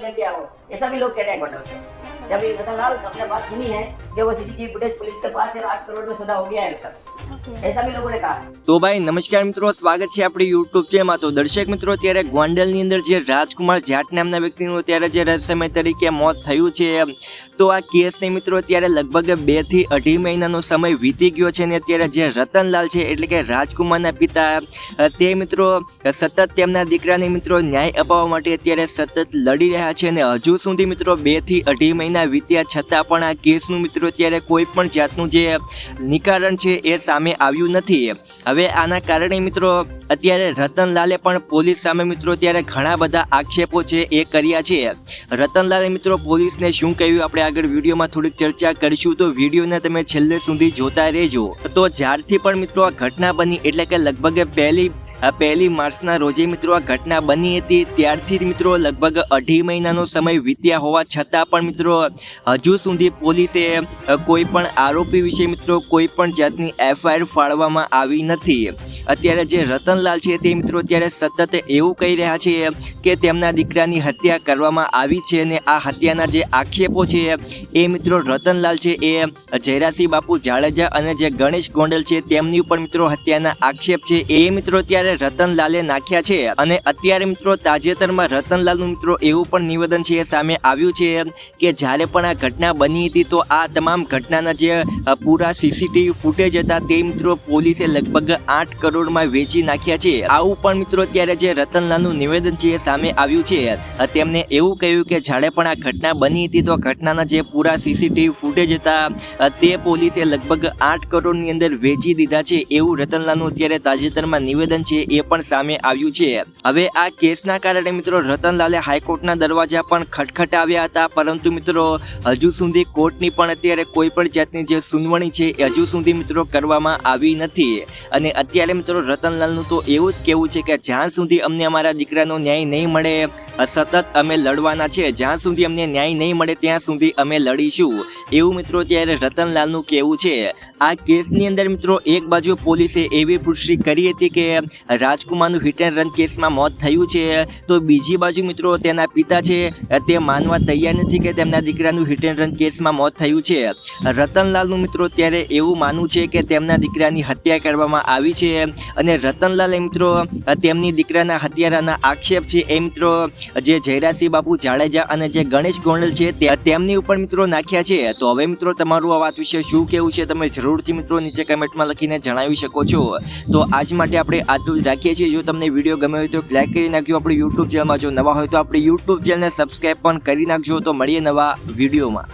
लेके आओ ऐसा भी लोग कह रहे हैं गोंडल पे जब ये बता लाल हमने बात सुनी है कि वो सीसीटीवी फुटेज पुलिस के पास है आठ करोड़ में सौदा हो गया है उसका ऐसा भी लोगों ने कहा તો ભાઈ, નમસ્કાર મિત્રો, સ્વાગત છે આપણી યુટ્યુબ ચેનલમાં તો દર્શક મિત્રો ત્યારે ગોંડલની અંદર જે રાજકુમાર જાટ નામના વ્યક્તિનું ત્યારે જે રહસ્યમય તરીકે મોત થયું છે તો આ કેસને મિત્રો ત્યારે લગભગ બેથી અઢી મહિનાનો સમય વીતી ગયો છે ને અત્યારે જે રતનલાલ છે, એટલે કે રાજકુમારના પિતા તે મિત્રો, સતત તેમના દીકરાને મિત્રો ન્યાય અપાવવા માટે અત્યારે સતત લડી રહ્યા છે અને હજુ સુધી મિત્રો બેથી અઢી મહિના વીત્યા છતાં પણ આ કેસનું મિત્રો ત્યારે કોઈ પણ જાતનું જે નિકારણ છે એ સામે આવ્યું નથી. હવે આના કારણે મિત્રો, અત્યારે રતનલાલે પણ પોલીસ સામે મિત્રો ત્યારે ઘણા બધા આક્ષેપો છે એ કર્યા છે. રતનલાલે મિત્રો પોલીસને શું કહ્યું? આપણે આગળ વિડીયોમાં થોડીક ચર્ચા કરીશું. તો વિડીયોને તમે છેલ્લે સુધી જોતા રહેજો. તો જ્યારથી પણ મિત્રો આ ઘટના બની, એટલે કે લગભગ પહેલી પહેલી માર્ચના રોજે મિત્રો આ ઘટના બની હતી. ત્યારથી જ મિત્રો લગભગ અઢી મહિનાનો સમય વીત્યા હોવા છતાં પણ મિત્રો હજુ સુધી પોલીસે કોઈ પણ આરોપી વિશે મિત્રો કોઈ પણ જાતની એફઆઈઆર ફાળવામાં આવી નથી. અત્યારે જે રતનલાલ છે તે મિત્રો અત્યારે સતત એવું કહી રહ્યા છે કે તેમના દીકરાની હત્યા કરવામાં આવી છે અને આ હત્યાના જે આક્ષેપો છે એ મિત્રો રતનલાલ છે એ જયરાસિંહ બાપુ જાડેજા અને જે ગણેશ ગોંડલ છે તેમની ઉપર મિત્રો હત્યાના આક્ષેપ છે. એ મિત્રો અત્યારે રતનલાલે નાખ્યા છે અને અત્યારે મિત્રો તાજેતરમાં રતનલાલનું મિત્રો એવું પણ નિવેદન છે સામે આવ્યું છે કે જ્યારે પણ આ ઘટના બની હતી તો આ તમામ ઘટનાના જે પૂરા સીસીટીવી ફૂટેજ હતા તે મિત્રો પોલીસે લગભગ આઠ કરોડમાં વેચી નાખ્યા છે. આવું પણ મિત્રો અત્યારે જે રતનલાલનું નિવેદન છે એ સામે આવ્યું છે. તેમને એવું કહ્યું કે જ્યારે પણ આ ઘટના બની હતી તો ઘટનાના જે પૂરા સીસીટીવી ફૂટેજ હતા તે પોલીસે લગભગ આઠ કરોડની અંદર વેચી દીધા છે. એવું રતનલાલનું અત્યારે તાજેતરમાં નિવેદન છે એ પણ સામે આવ્યું છે. હવે આ કેસના કારણે મિત્રો રતનલાલે હાઈકોર્ટના દરવાજા પણ ખટખટાવ્યા હતા. પરંતુ મિત્રો, હજુ સુધી કોર્ટની પણ અત્યારે કોઈ પણ જાતની જે સુનવણી છે એ હજુ સુધી મિત્રો કરવામાં આવી નથી. અને અત્યારે મિત્રો, રતનલાલનું તો એવું જ કહેવું છે કે જ્યાં સુધી અમને અમારા દીકરાનો ન્યાય નહીં મળે સતત અમે લડવાના છે, જ્યાં સુધી અમને ન્યાય નહીં મળે, ત્યાં સુધી અમે લડીશું. એવું મિત્રો ત્યારે રતનલાલનું કહેવું છે. આ કેસની અંદર મિત્રો, એક બાજુ પોલીસે એવી પુષ્ટિ કરી હતી કે રાજકુમારનું હિટ એન્ડ રન કેસમાં મોત થયું છે, તો બીજી બાજુ મિત્રો તેના પિતા છે તે માનવા તૈયાર નથી કે તેમના દીકરાનું હિટ એન્ડ રન કેસમાં મોત થયું છે. રતનલાલનું મિત્રો ત્યારે એવું માનવું છે કે તેમના દીકરાની હત્યા કરવામાં આવી છે અને રતનલાલ એ મિત્રો તેમની દીકરાના હત્યારાના આક્ષેપ છે. એ મિત્રો, જે જયરાસિંહ બાપુ જાડેજા અને જે ગણેશ ગોંડલ છે તેમની ઉપર મિત્રો નાખ્યા છે. તો હવે મિત્રો, તમારું આ વાત વિશે શું કેવું છે, તમે જરૂરથી મિત્રો નીચે કમેન્ટમાં લખીને જણાવી શકો છો. તો આજ માટે આપણે આટલું રાખીએ છીએ. જો તમને વીડિયો ગમે હોય તો લાઈક કરી નાખજો. આપણી યુટ્યુબ ચેનલમાં જો નવા હોય તો આપણી યુટ્યુબ ચેનલને સબસ્ક્રાઈબ પણ કરી નાખજો. તો મળીએ નવા વિડીયોમાં.